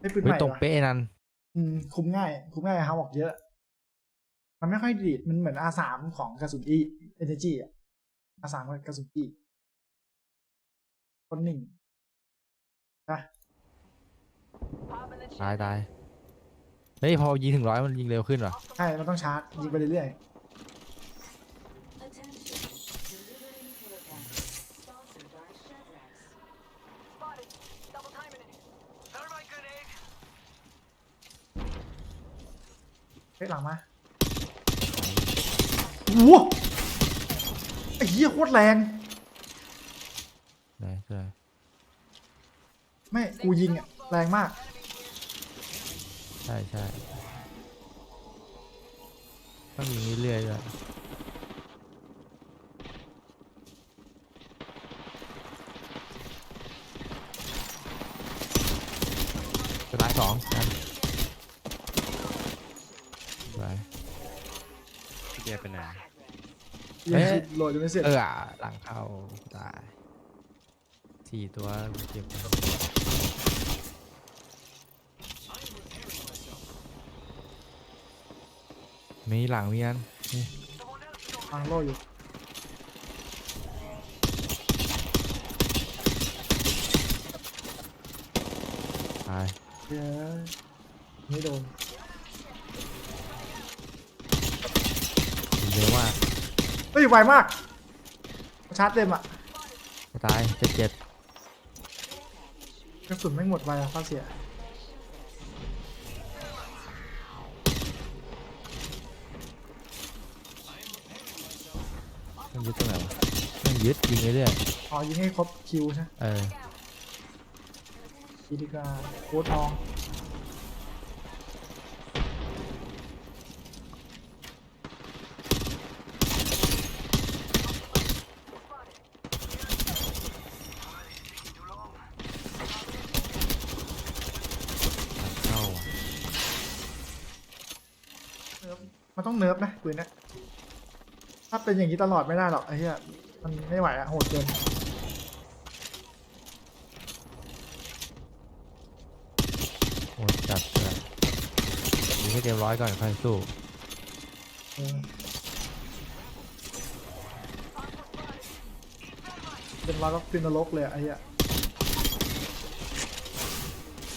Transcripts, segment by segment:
ไม่ปืนใหเฮ้ยม่ตรงวะเป๊ะนั่นอืมคุมง่าย คุมง่ายฮาบอกเยอะ มันไม่ค่อยดีด มันเหมือนอาสามของกระสุนอีเอเนจีอะอาสามกับกระสุนอีคนหนึ่งนะตายตายเฮ้ยพอยิงถึงร้อยมันยิงเร็วขึ้นว่ะใช่ มันต้องชาร์จ ยิงไปเรื่อยๆ เฮ้ยหลังมาโอ้โหไอ้เหี้ยโคตรแรงใช่ใช่ไม่กูยิงอะแรงมาก ใช่ใช่ต้องยิงเรื่อยๆด้วยสไลด์สองกันไป พี่เจเป็นไหนยิงโหลดยังไม่เสร็จ เอออะหลังเข้าตายสี่ตัวเจ็บมีหลังมีอันนี่วางโลอยู่ตายเย้ยไม่โดน เฮ้ยไวมาก ชาร์จเต็มอะตายเจ็ดเจ็ดกระสุนไม่งหมดไวอะข้อเสีย มันยึดตรงไหนวะมันยึดยิงเรื่อยอ๋อยิงให้ครบคิวใช่ไหมๆเออ อีดีกาโค้ดทอง เข้าอะ เนิร์ฟมัน ต้องเนิร์ฟนะปืนเนี้ยถ้าเป็นอย่างนี้ตลอดไม่ได้หรอกไอ้เหี้ยมันไม่ไหวอะโหดเกินโหดจัดเลยยิงให้เต็มร้อยก่อนค่อยสู้เออเป็นร้อยก็เป็นนรกเลยอะไอ้เหี้ย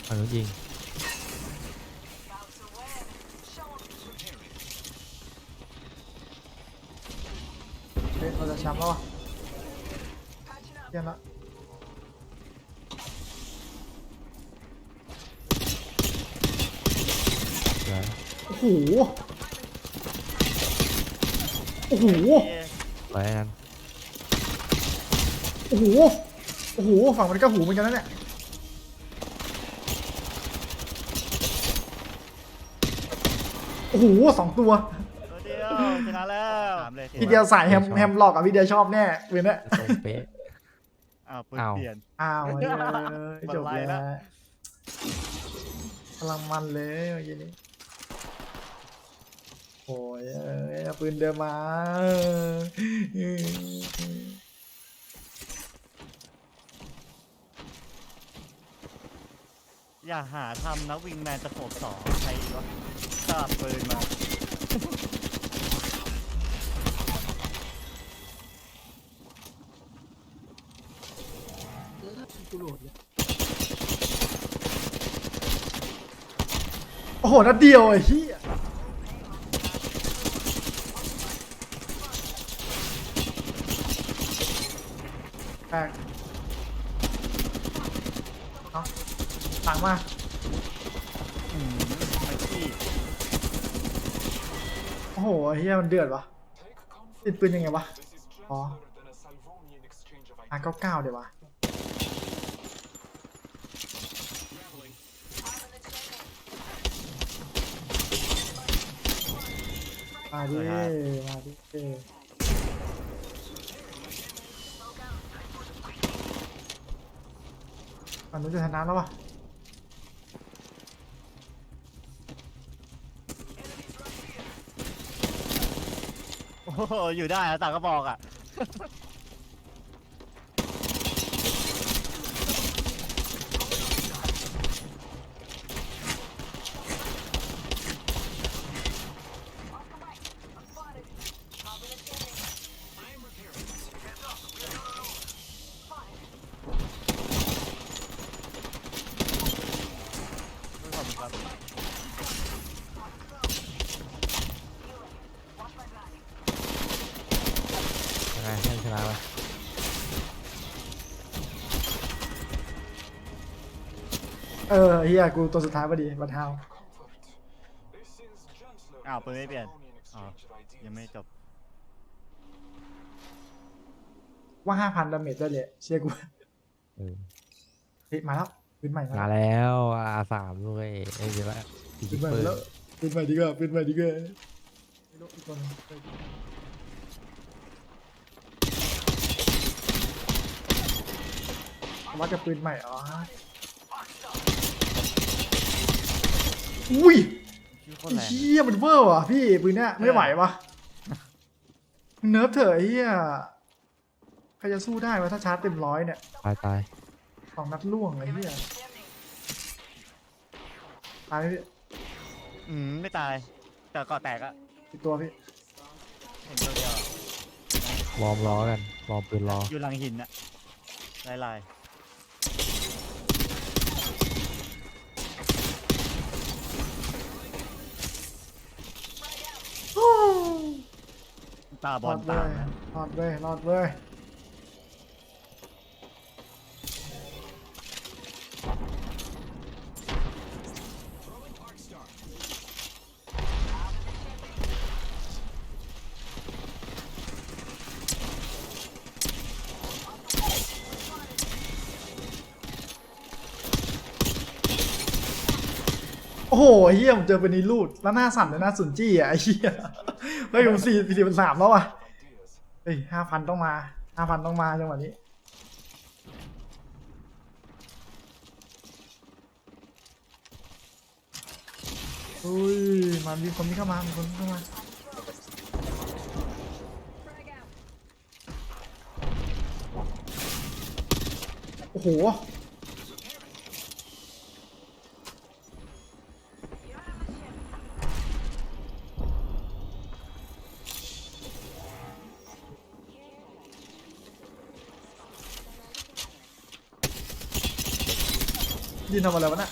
อันนู้นยิง แชมป์แล้ววะเยี่ยมละเลยโอ้โหโอ้โหร้อยอันโอ้โหโอ้โหฝั่งมันก็หูเหมือนกันนะเนี่ยโอ้โหสองตัว ตัวเดียวชนะแล้วถามเลยพี่เดียวสายแฮมแฮมหลอกกับพี่เดียวชอบแน่เว้ยเนี่ยตรงเป๊ะ อ้าวปืนอ้าว เปลี่ยน อ้าวเฮ้ยจบมันไล่แล้ละวกำลังมันเลยเมื่อกี้นี้โอ้ยเอ้ยเอาปืนเดิมมาเอออย่าหาทำนะวิงแมนตะโขบสองใครวะสลับปืนมา โอ้โห นัดเดียวไอ้เหี้ยแตกเอาตังมาอืมไม่ขี้โอ้โหไอ้เฮียมันเดือดวะติดปืนยังไงวะ อ๋ออาเก้าเก้าเดี๋ยววะ มาดิมาดิอันนู้นจะชนะแล้ววะโอ้โหอยู่ได้นะต่างก็บอกอะ ให้ชนะไปเออเฮียกูตัวสุดท้ายพอดีบัตเทาอ้าวปืนไม่เปลี่ยนยังไม่จบว่าห้าพันดาเมจได้เลยเชียร์กูเอฮ้ยมาแล้วปืนใหม่มาแล้วอาสามด้วยไอ้เดี๋ยวละปืนใหม่มาแล้วปืนใหม่ดีกว่าปืนใหม่ดีกว่า ว่าจะปืนใหม่อ๋ออุ้ยชื่อโคไอ้ตรแรงเหี้ยมันเวอร์ว่ะพี่ปืนเนี้ยไม่ไหววะมึงเนิร์ฟเถอะไอ้เหี้ยใครจะสู้ได้วะถ้าชาร์จเต็มร้อยเนี่ยตายตายสองนัดล่วงไอ้เหี้ยตายไหมพี่อืมไม่ตาย แต่เกาะแตกอะอีกตัวพี่เห็นตัวเดียวอะวอร์มล้อกันวอร์มปืนล้ออยู่หลังหินอะลายลาย ตาบอลตามนะ รอดเว้ยรอดเว้ย หไอ้เฮียผมเจอเป็นนีรูดแล้วหน้าสั่นเลยหน้าสุนจี้อะไอ้เฮียเฮ้ยผมสี่สี่เป็นสามแล้วอะเฮ้ยห้าพันต้องมาห้าพันต้องมาจังหวะนี้อุ้ยมันมีคนที่เข้ามามีคนเข้ามาโอ้โห นทำอะไรวะน่ะ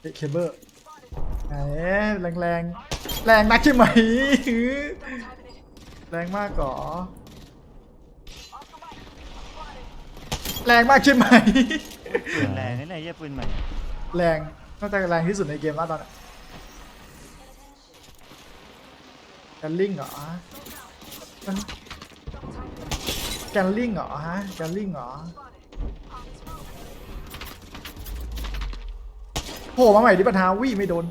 เฮ้ยเคเบิลไหนแรงแรงแรงนักใช่ไหมแรงมากก่อแรงมากใช่ไหมปืนแรงนี่แหละเยี่ยปืนใหม่ แรงน่าจะแรงที่สุดในเกมแล้วตอนนี้ แกนลิงเหรอแกนลิงเหรอฮะแกนลิงเหรอโผล่มาใหม่ดิปัญหาวิ่ไม่โดน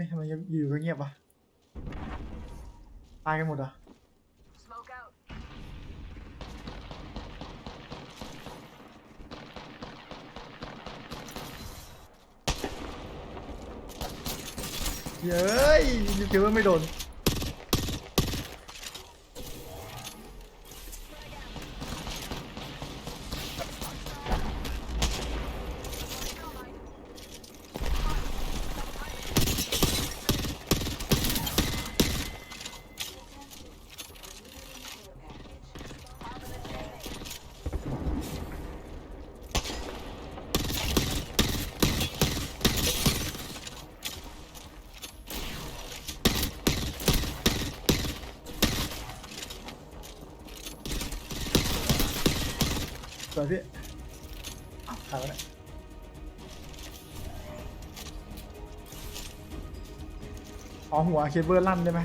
อ๊ะทำไมอยู่ๆก็เงียบวะตายกันหมดเหรอ Smoke out. เย้ยยูเกว่าไม่โดน วยพี่อ้าวถ่ายไว้เนี่ยอ๋อหัวเคเบิลลั่นได้ไหม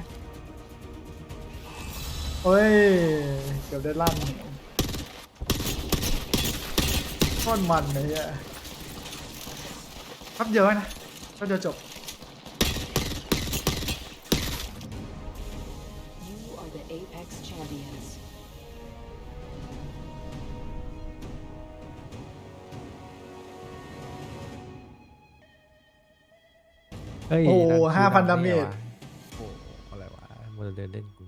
เฮ้ย เกือบได้ลั่นท่อนมันเลยอะครับเดียอะนะก็เดียวจบ เยโอ้ห้าพัน5,000ดาเมจ โอ้อะไรวะมันเดินเล่นกู